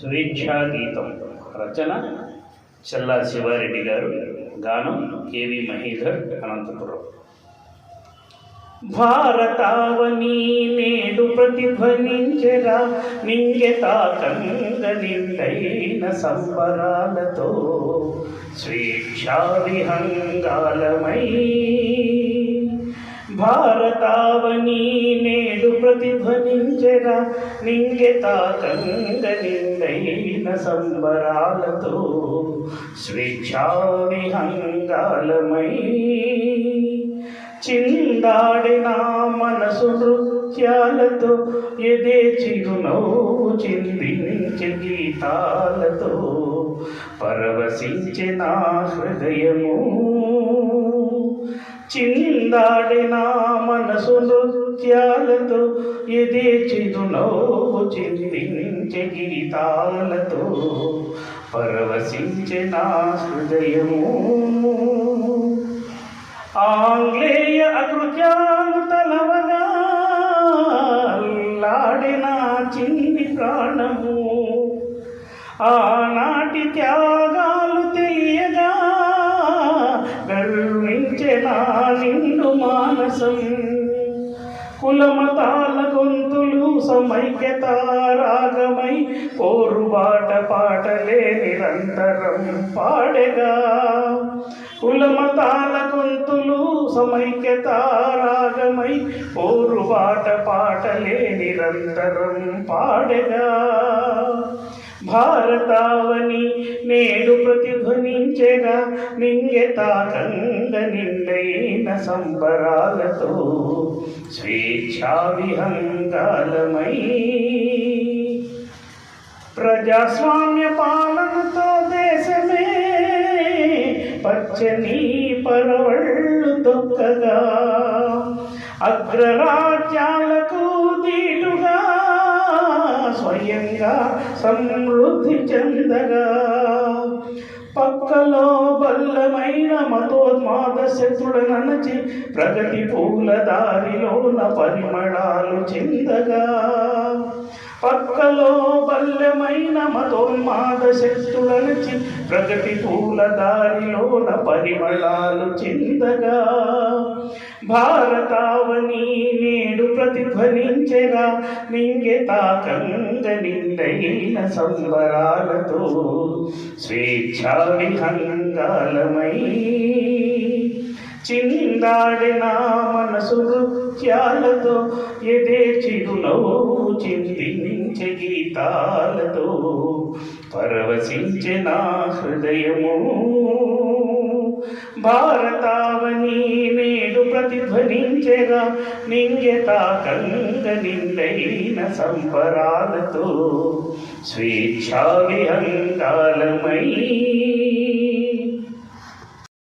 స్వేచ్ఛాగీతం. రచన చల్లా శివారెడ్డి గారు. గానం కేవి మహీధర్ అనంతపురం. భారతావని నేడు ప్రతిధ్వనించెరా. నింగెతాకంగ నిండైన సంబరాలతో. స్వేచ్ఛా విహంగాలమై భారతావని నేడు ప్రతిధ్వనించెరా నింగెతాకంగ సంబరాలతో స్వేచ్ఛా విహంగాలమై చిందాడిన మనసు నృత్యాలతో ఎదే చిరునవ్వు చిందించే గీతాలతో పరవశించిన నా హృదయము చిందాడిన మనసు నృత్యాలతో ఎదే చిరునవ్వు చిందించే గీతాలతో. పరవశించే నా హృదయము. ఆంగ్లేయ అకృత్యాలు తలవగా లాడిన చిన్ని ప్రాణము. ఆనాటి త్యాగ గర్వించే నా మానసం. కులమతాల గొంతులు సమైక్యత రాగమై పోరుబాట పాటలే నిరంతరం పాడగా. కులమతాల గొంతులు సమైక్యత రాగమై పోరుబాట పాటలే నిరంతరం పాడగా భారతావని నేడు ప్రతిధ్వనించెగా నింగెతాకంగ నిండైన సంబరాలతో స్వేచ్ఛావిహంగాలమై ప్రజాస్వామ్య పాలనతో పచ్చని పరవళ్ళు తొక్కగా అగ్రరాజ్యాలకు దీటుగా స్వయంగా సమృద్ధి చెందగా. పక్కలో బల్లమైన మతోన్మాద శత్రుడనచి ప్రగతి పూల దారిలోన పరిమళాలు చెందగా. పక్కలో బల్లమైన మతోన్మాద శక్తులనచి ప్రగతి పూల దారిలోన పరిమళాలు చెందగా. భారతావని నేడు ప్రతిధ్వనించెగా సంబరాలతో స్వేచ్ఛా విహంగాలమై చిందాడిన మనసు నృత్యాలతో ఎదే చిరునవ్వు చిందించే గీతాలతో పరవశించిన హృదయము. భారతావని నే ప్రతిధ్వనించెగా నింగెతాకంగ నిండైన సంపరాలతో స్వేచ్ఛా విహంగాలమై